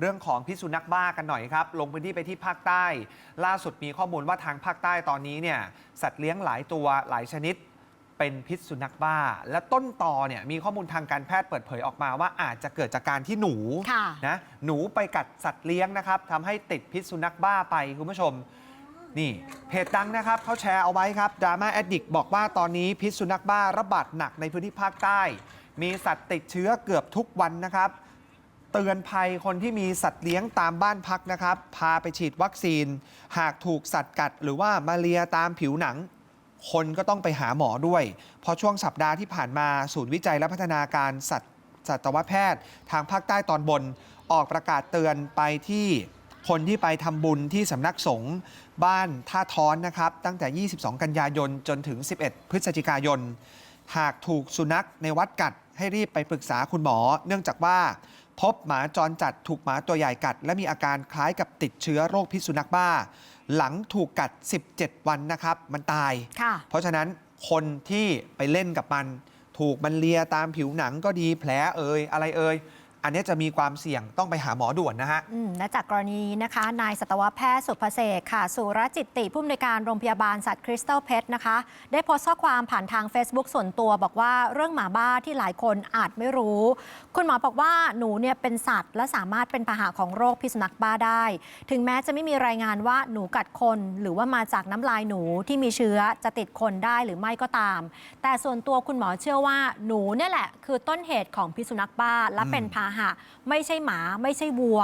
เรื่องของพิษสุนัขบ้ากันหน่อยครับ ลงพื้นที่ไปที่ภาคใต้ ล่าสุดมีข้อมูลว่าทางภาคใต้ตอนนี้เนี่ยสัตว์เลี้ยงหลายตัวหลายชนิดเป็นพิษสุนัขบ้า และต้นตอเนี่ยมีข้อมูลทางการแพทย์เปิดเผยออกมาว่าอาจจะเกิดจากการที่หนูค่ะนะหนูไปกัดสัตว์เลี้ยงนะครับทำให้ติดพิษสุนัขบ้าไปคุณผู้ชม นี่เพจดังนะครับเขาแชร์เอาไว้ครับดราม่าแอดดิกบอกว่าตอนนี้พิษสุนัขบ้าระบาดหนักในพื้นที่ภาคใต้ มีสัตว์ติดเชื้อเกือบทุกวันนะครับ เตือนภัยคนที่มีสัตว์เลี้ยงตามบ้านพักนะครับ พาไปฉีดวัคซีน หากถูกสัตว์กัด หรือว่ามาเรียตามผิวหนัง คนก็ต้องไปหาหมอด้วย เพราะช่วงสัปดาห์ที่ผ่านมาศูนย์วิจัยและพัฒนาการสัตว์สัตวแพทย์ ทางภาคใต้ตอนบน ออกประกาศเตือนไปที่คนที่ไปทำบุญที่สำนักสงฆ์บ้านท่าท้อนนะครับ ตั้งแต่ 22 กันยายนจนถึง 11 พฤศจิกายน หากถูกสุนัขในวัดกัดให้รีบไปปรึกษาคุณหมอ เนื่องจากว่า พบหมาจรจัดถูกหมาตัวใหญ่กัด และมีอาการคล้ายกับติดเชื้อโรคพิษสุนัขบ้า หลังถูกกัด 17 วันนะครับ มันตายค่ะเพราะฉะนั้นคนที่ไปเล่นกับมัน ถูกมันเลียตามผิวหนังก็ดีแผลเอ่ยอะไรเอ่ย อันนี้จะมีความเสี่ยงต้องไปหาหมอด่วนนะฮะและจากกรณีนี้นะคะ นายสัตวแพทย์สุภเสกค่ะ สุรจิตติผู้อำนวยการโรงพยาบาลสัตว์คริสตัลเพชรนะคะ ได้โพสต์ข้อความผ่านทาง Facebook ส่วนตัวบอกว่าเรื่องหมาบ้าที่หลายคนอาจไม่รู้ คุณหมอบอกว่าหนูเนี่ยเป็นสัตว์ และสามารถเป็นพาหะของโรคพิษสุนัขบ้าได้ ถึงแม้จะไม่มีรายงานว่าหนูกัดคน หรือว่ามาจากน้ำลายหนูที่มีเชื้อจะติดคนได้หรือไม่ก็ตาม แต่ส่วนตัวคุณหมอเชื่อว่าหนูเนี่ยแหละคือต้นเหตุของพิษสุนัขบ้าและเป็นพาหะไม่ใช่หมาไม่ใช่วัว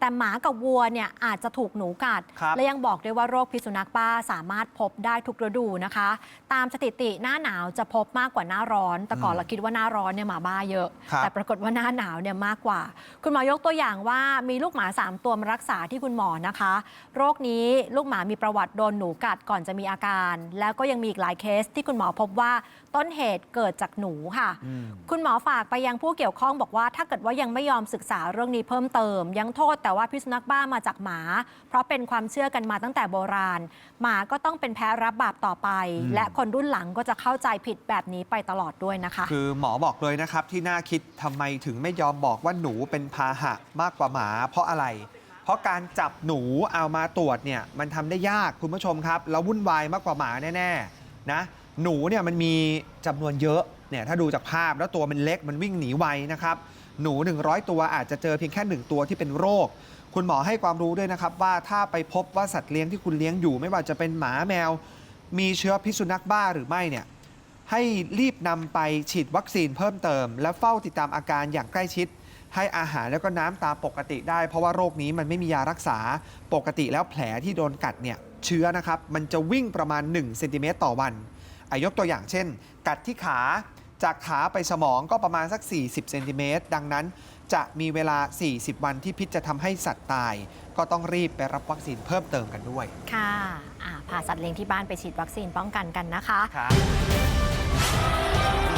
แต่หมากับวัวเนี่ยอาจจะถูกหนูกัด ครับ และยังบอกด้วยว่าโรคพิษสุนัขบ้าสามารถพบได้ทุกฤดูนะคะ ตามสถิติหน้าหนาวจะพบมากกว่าหน้าร้อน แต่ก่อนเราคิดว่าหน้าร้อนเนี่ยหมาบ้าเยอะ ครับ แต่ปรากฏว่าหน้าหนาวเนี่ยมากกว่า คุณหมอยกตัวอย่างว่ามีลูกหมา 3 ตัวมารักษาที่คุณหมอนะคะ โรคนี้ลูกหมามีประวัติโดนหนูกัดก่อนจะมีอาการ แล้วก็ยังมีอีกหลายเคสที่คุณหมอพบว่าต้นเหตุเกิดจากหนูค่ะ อืม คุณหมอฝากไปยังผู้เกี่ยวข้องบอกว่าถ้าเกิดว่ายังไม่ยอมศึกษาเรื่องนี้เพิ่มเติม ยังโทษแต่ว่าพิษสุนัขบ้ามาจากหมา เพราะเป็นความเชื่อกันมาตั้งแต่โบราณ หมาก็ต้องเป็นแพ้รับบาปต่อไปอืมและคนรุ่นหลังก็จะเข้าใจผิดแบบนี้ไปตลอดด้วยนะคะ คือหมอบอกเลยนะครับที่น่าคิดทำไมถึงไม่ยอมบอกว่าหนูเป็นพาหะมากกว่าหมา เพราะอะไร เพราะการจับหนูเอามาตรวจเนี่ยมันทำได้ยากคุณผู้ชมครับแล้ววุ่นวายมากกว่าหมาแน่ๆนะหนูเนี่ยมันมีจำนวนเยอะเนี่ยถ้าดูจากภาพแล้วตัวมันเล็กมันวิ่งหนีไวนะครับ หนู 100 ตัวอาจจะเจอเพียงแค่ 1 ตัวที่เป็นโรค คุณหมอให้ความรู้ด้วยนะครับ ว่าถ้าไปพบว่าสัตว์เลี้ยงที่คุณเลี้ยงอยู่ ไม่ว่าจะเป็นหมาแมว มีเชื้อพิษสุนัขบ้าหรือไม่เนี่ยให้รีบนำไปฉีดวัคซีนเพิ่มเติม และเฝ้าติดตามอาการอย่างใกล้ชิด ให้อาหารแล้วก็น้ำตามปกติได้ เพราะว่าโรคนี้มันไม่มียารักษาปกติแล้วแผลที่โดนกัดเนี่ยเชื้อนะครับ มันจะวิ่งประมาณ1เซนติเมตรต่อวันอายกตัวอย่างเช่น กัดที่ขา จากขาไปสมองก็ประมาณสัก 40 เซนติเมตร ดังนั้นจะมีเวลา 40 วันที่พิษจะทำให้สัตว์ตาย ก็ต้องรีบไปรับวัคซีนเพิ่มเติมกันด้วย ค่ะอ่าพาสัตว์เลี้ยงที่บ้านไปฉีดวัคซีนป้องกันกันนะคะ ครับ